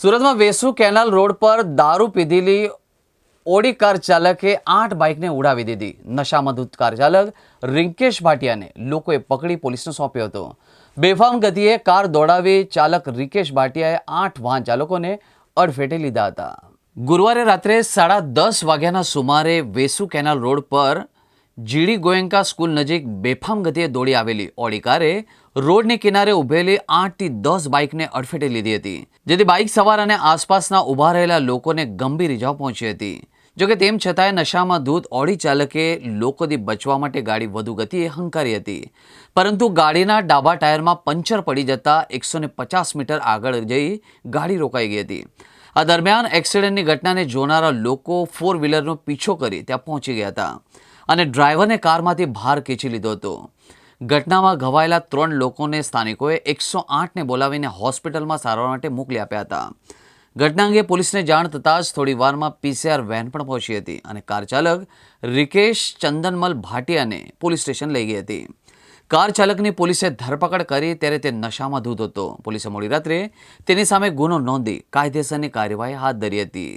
સુરતમાં Vesu canal road પર દારૂ પીધેલી ઓડી કાર ચાલકે આઠ બાઇકને ઉડાવી દીધી. નશામાં ધૂત કાર ચાલક રિંકેશ ભાટિયાને લોકોએ પકડી પોલીસને સોંપ્યો હતો. બેફામ ગતિએ કાર દોડાવી ચાલક રિકેશ ભાટિયાએ આઠ વાહન ચાલકોને અડફેટે લીધા હતા. ગુરુવારે રાત્રે સાડા દસ વાગ્યાના સુમારે વેસુ કેનાલ રોડ પર જીડી ગોયંકા સ્કૂલ નજીક બેફામ ગતિએ દોડી આવેલી ઓડી કારે રોડની કિનારે ઉભેલી આઠથી દસ બાઇકને અડફેટે લીધી હતી, જેથી બાઇક સવાર અને આસપાસના ઊભા રહેલા લોકોને ગંભીર ઇજાઓ પહોંચી હતી. જોકે તેમ છતાંય નશામાં ધૂત ઓડી ચાલકે લોકોથી બચવા માટે ગાડી વધુ ગતિએ હંકારી હતી. પરંતુ ગાડીના ડાબા ટાયરમાં પંચર પડી જતા એકસો પચાસ મીટર આગળ જઈ ગાડી રોકાઈ ગઈ હતી. આ દરમિયાન એક્સિડન્ટની ઘટનાને જોનારા લોકો ફોર વ્હીલરનો પીછો કરી ત્યાં પહોંચી ગયા હતા અને ડ્રાઈવરને કારમાંથી બહાર ખેંચી લીધો હતો. ઘટનામાં ઘવાયેલા ત્રણ લોકોને સ્થાનિકોએ એકસો આઠને બોલાવીને હોસ્પિટલમાં સારવાર માટે મોકલી આપ્યા હતા. ઘટના અંગે પોલીસને જાણ થતાં જ થોડી વારમાં પીસીઆર વેન પણ પહોંચી હતી અને કાર ચાલક રિકેશ ચંદનમલ ભાટિયાને પોલીસ સ્ટેશન લઈ ગઈ હતી. કાર ચાલકની પોલીસે ધરપકડ કરી ત્યારે તે નશામાં ધૂત હતો. પોલીસે મોડી રાત્રે તેની સામે ગુનો નોંધી કાયદેસરની કાર્યવાહી હાથ ધરી હતી.